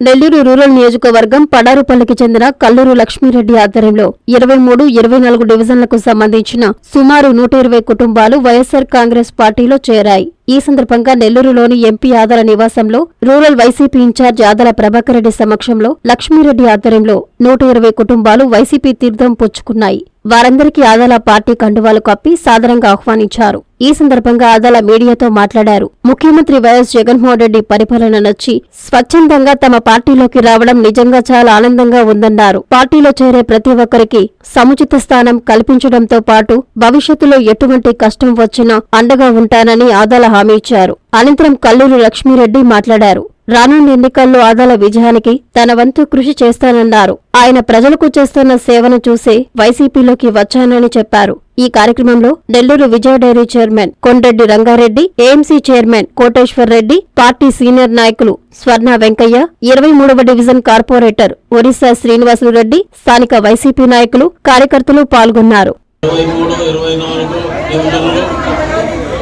Nellore rural నియోజకవర్గం పడారుపల్లికి చెందిన కల్లూరు లక్ష్మీరెడ్డి ఆధ్వర్యంలో ఇరవై మూడు ఇరవై నాలుగు డివిజన్లకు సంబంధించిన సుమారు నూట ఇరవై కుటుంబాలు వైఎస్సార్ కాంగ్రెస్ పార్టీలో చేరాయి. ఈ సందర్భంగా నెల్లూరులోని ఎంపీ ఆదల నివాసంలో rural YCP in-charge Adala Prabhakar Reddy సమక్షంలో లక్ష్మీరెడ్డి ఆధ్వర్యంలో నూట ఇరవై కుటుంబాలు వైసీపీ తీర్థం పుచ్చుకున్నాయి. వారందరికీ ఆదాల పార్టీ కండువాలు కప్పి సాదరంగా ఆహ్వానించారు. ఈ సందర్భంగా ఆదాల మీడియాతో మాట్లాడారు. ముఖ్యమంత్రి వైఎస్ జగన్మోహన్ రెడ్డి పరిపాలన నచ్చి స్వచ్ఛందంగా తమ పార్టీలోకి రావడం నిజంగా చాలా ఆనందంగా ఉందన్నారు. పార్టీలో చేరే ప్రతి ఒక్కరికి సముచిత స్థానం కల్పించడంతో పాటు భవిష్యత్తులో ఎటువంటి కష్టం వచ్చినా అండగా ఉంటానని ఆదాల హామీ ఇచ్చారు. అనంతరం కల్లూరు లక్ష్మీరెడ్డి మాట్లాడారు. రానున్న ఎన్నికల్లో ఆదాల విజయానికి తన వంతు కృషి చేస్తానన్నారు. ఆయన ప్రజలకు చేస్తున్న సేవను చూసే వైసీపీలోకి వచ్చానని చెప్పారు. ఈ కార్యక్రమంలో Nellore Vijaya dairy chairman Kondreddy Rangareddy AMC chairman Koteshwar Reddy party senior నాయకులు స్వర్ణ వెంకయ్య ఇరవై మూడవ డివిజన్ కార్పొరేటర్ ఒరిస్సా శ్రీనివాసులు రెడ్డి స్థానిక వైసీపీ నాయకులు కార్యకర్తలు పాల్గొన్నారు. ఇరవై మూడు ఇరవై నాలుగు డివిజన్లు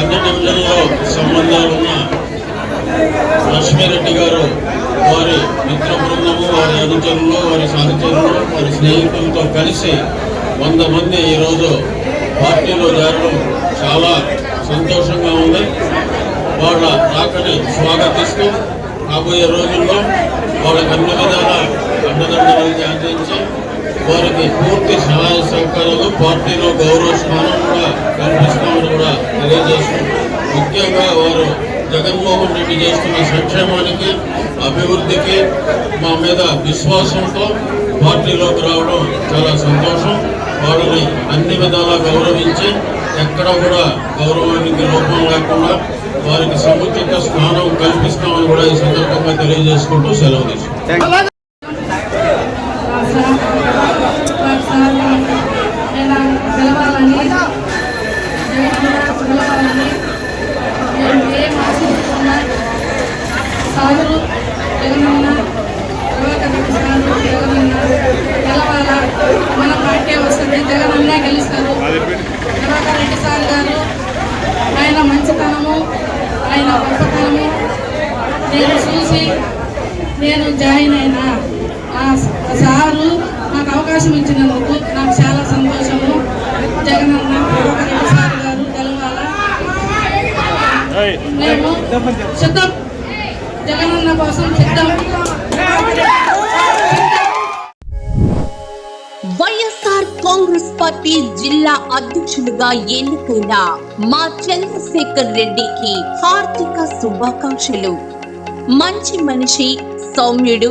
అన్ని డివిజన్లో సంబంధాలు ఉన్న లక్ష్మీరెడ్డి గారు వారి మిత్ర బృందము వారి అనుచరులు వారి సహచరులు వారి స్నేహితులతో కలిసి వంద మంది ఈరోజు పార్టీలో చేరడం చాలా సంతోషంగా ఉంది. వాళ్ళ రాకని స్వాగతిస్తూ రాబోయే రోజుల్లో వాళ్ళకి అన్ని విధాల అండదండలు అందించి వారికి పూర్తి సహాయ సహకారాలు పార్టీలో గౌరవ స్థానంగా కూడా కల్పిస్తామని కూడా తెలియజేస్తున్నాం ముఖ్యంగా వారు జగన్మోహన్ రెడ్డి చేస్తున్న సంక్షేమానికి అభివృద్ధికి మా మీద విశ్వాసంతో పార్టీలోకి రావడం చాలా సంతోషం. వాళ్ళని అన్ని విధాలా గౌరవించి ఎక్కడ కూడా గౌరవానికి లోపం లేకుండా వారికి సముచిత స్థానం కల్పిస్తామని కూడా ఈ సందర్భంగా తెలియజేసుకుంటూ సెలవు తీసుకుంటాం సాగులు జగనన్న రెడ్డి సారు జగనన్న గెలవాలా మన పార్టీ వస్తుంది జగనన్నే గెలుస్తారు. ప్రభాకర్ రెడ్డి సార్ గారు ఆయన మంచితనము ఆయన గొప్పతనము. నేను చూసి నేను జాయిన్ అయినా ఆ సారు నాకు అవకాశం ఇచ్చినందుకు నాకు చాలా సంతోషము. జగనన్న ప్రభాకర్ రెడ్డి సార్ గారు గెలవాలా మేము సిద్ధం జగనన్న కోసం సిద్ధం. వైఎస్ఆర్ కాంగ్రెస్ పార్టీ జిల్లా అధ్యక్షుడిగా ఎన్నికైన మా చంద్రశేఖర్ రెడ్డికి హార్దిక శుభాకాంక్షలు. మంచి మనిషి సౌమ్యుడు